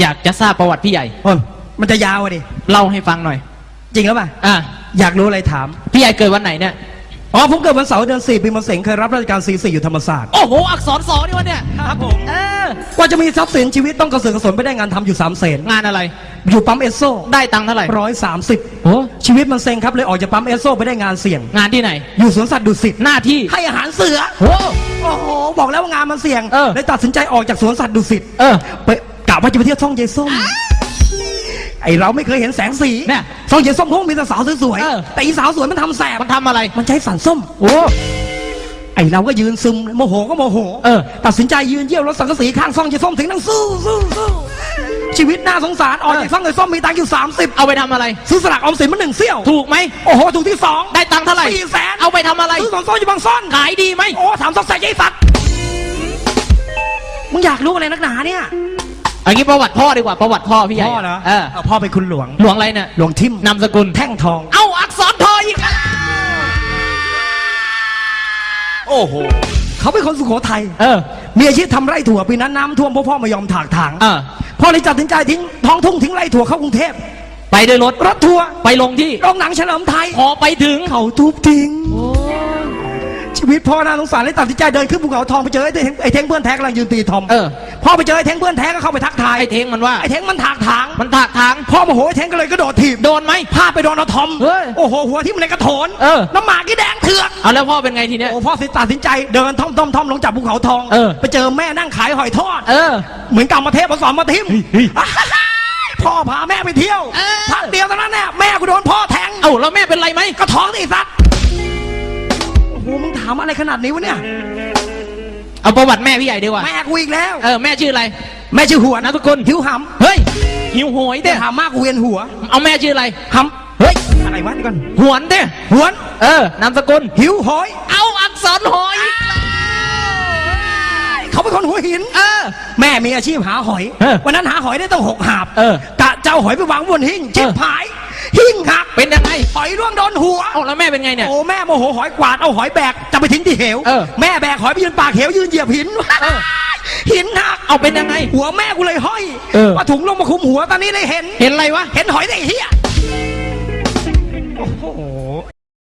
อยากจะทราบประวัติพี่ใหญ่ โอ้ยมันจะยาวอะดิ เล่าให้ฟังหน่อย จริงแล้วป่ะ อะอยากรู้อะไรถาม พี่ใหญ่เกิดวันไหนเนี่ย อ๋อ ผมเกิดวันเสาร์เดือนสี่ปีมะเสงเคยรับราชการซีสี่อยู่ธรรมศาสตร์ โอ้โห อักษรสอนี่วะเนี่ย ครับผม เออ กว่าจะมีทรัพย์สินชีวิตต้องกระเสือกกระสนไปได้งานทำอยู่สามเสนงานอะไร อยู่ปั๊มเอสโซได้ตังค์เท่าไหร่ร้อยสามสิบโอ้ชีวิตมันเซ็งครับเลยออกจากปั๊มเอสโซไปได้งานเสี่ยง งานที่ไหน อยู่สวนสัตว์ดุสิตหน้าที่ให้อาหารเสือ โอ้ โอ้โห บอกแล้วว่างานมันเสี่ยงเออ เลยตัดสินใจออกจากสวนสัตว์ดุสิตเออ ไปกะ ว่าจะไปเที่ยวช่องเยส้ม ไอเราไม่เคยเห็นแสงสีเนี่ยช่องเยส้มพวกมีแต่สาวสวยเออ ๆแต่อีสาวสวยมันทำแสบมันทำอะไร มันใช้สันส้ม โอ้ ไอเราก็ยืนซึมโมโหก็โมโหเออ ตัดสินใจยืนเยี่ยวรถสังกะสีข้างซ่องเยส้มถึงนั่งสู้สู้สู้ชีวิตน่าสงสารออกจากซ่องเยส้มมีตังค์อยู่ 30 เอาไปทำอะไร ซื้อสลากออมสินมาหนึ่งเซี่ยว ถูกไหม โอ้โห ถูกที่สองได้ตังค์เท่าไหร่ สี่แสนเอาไปทำอะไร ซื้อสองซ่อนอยู่บางซ่อน ขายดีไหม โอ้ถามต้องใส่ยัยสัตว์ มึงอยากรู้อะไรนักหนาเนี่ย อันนี้ประวัติพ่อดีกว่าประวัติพ่อพี่ใหญ่พ่อเหรอเออเอาพ่อเป็นคุณหลวง หลวงอะไรเนี่ยหลวงทิมนามสกุลแท่งทอง เอ้าอักษรทออีกแล้วโอ้โหเขาเป็นคนสุโขทัยเออ มีอาชีพทำไร่ถั่วปีนั้นน้ำท่วมเพราะพ่อไม่ยอมถากถางเออ พ่อเลยตัดสินใจทิ้งท้องทุ่งทิ้งไร่ถั่วเข้ากรุงเทพไปด้วยรถรถทัวร์ไปลงที่โรงหนังเฉลิมไทย พอไปถึงเขาทุบทิ้ง ชีวิตพ่อน่าสงสารเลยตัดสินใจเดินขึ้นภูเขาทองไปเจอไอ้เท้งไอ้เท้งเพื่อนแท้กำลังยืนตีทอมเออ พ่อไปเจอไอ้เท้งเพื่อนแท้ก็เข้าไปทักทายไอ้เทงมันว่าไอ้เท้งมันถากถางมันถากทางพ่อโมโหไอ้เท้งก็เลยกระโดดถีบโดนไหมพาไปโดนเอาทอมเฮ้ยโอ้โหหัวที่มันเลยกระโถนเออ น้ำหมากที่แดงเถือกเอาแล้วพ่อเป็นไงทีเนี้ย โอ้พ่อสิตัดสินใจเดินท่อมท่อมท่อมลงจากภูเขาทองเออ ไปเจอแม่นั่งขายหอยทอด เออ เหมือนกำมาเทพมาสอนมาทิมเฮ้ยเฮ้ยพ่อพาแม่ไปเที่ยวเออ พักเดียวเท่านั้นแน่แม่กูโดนพ่อแทง เอ้าแล้วแม่เป็นไรไหมก็ท้องนี่สัตว์โอ้โหมึงถามอะไรขนาดนี้วะเนี่ย เอาประวัติแม่พี่ใหญ่ดีกว่า แม่กูอีกแล้ว เออแม่ชื่ออะไร แม่ชื่อหัวนามสกุลหิวหเฮ้ย หิวโหยำเต้แต่ถามมากกูเวียนหัวเอาแม่ชื่ออะไรหเฮ้ยำอะไรวะนี่ก่อนหวนเต้หวน เออนามสกุล หิวโหอยเอาอักษรหอยเขาเป็นคนหัวหิน เออ แม่มีอาชีพหาหอย เออวันนั้นหาหอยได้ต้องหกหาบเออกะเจ้าหอยไปวางบนหิ้งชิบเออหายหิ้งหัก เป็นยังไง หอยร่วงโดนหัว เอ้าแล้วแม่เป็นไงเนี่ย โอ้แม่โมโหหอยกวาดเอาหอยแบกจะไปทิ้งที่เหว เออ แม่แบกหอยไปยืนปากเหวยืนเหยียบหิน เออ หินหักเอาเป็นยังไง หัวแม่กูเลยห้อยเออว่าถุงลงมาคุมหัวตอนนี้ได้เห็น เห็นอะไรวะ เห็นหอยได้เฮีย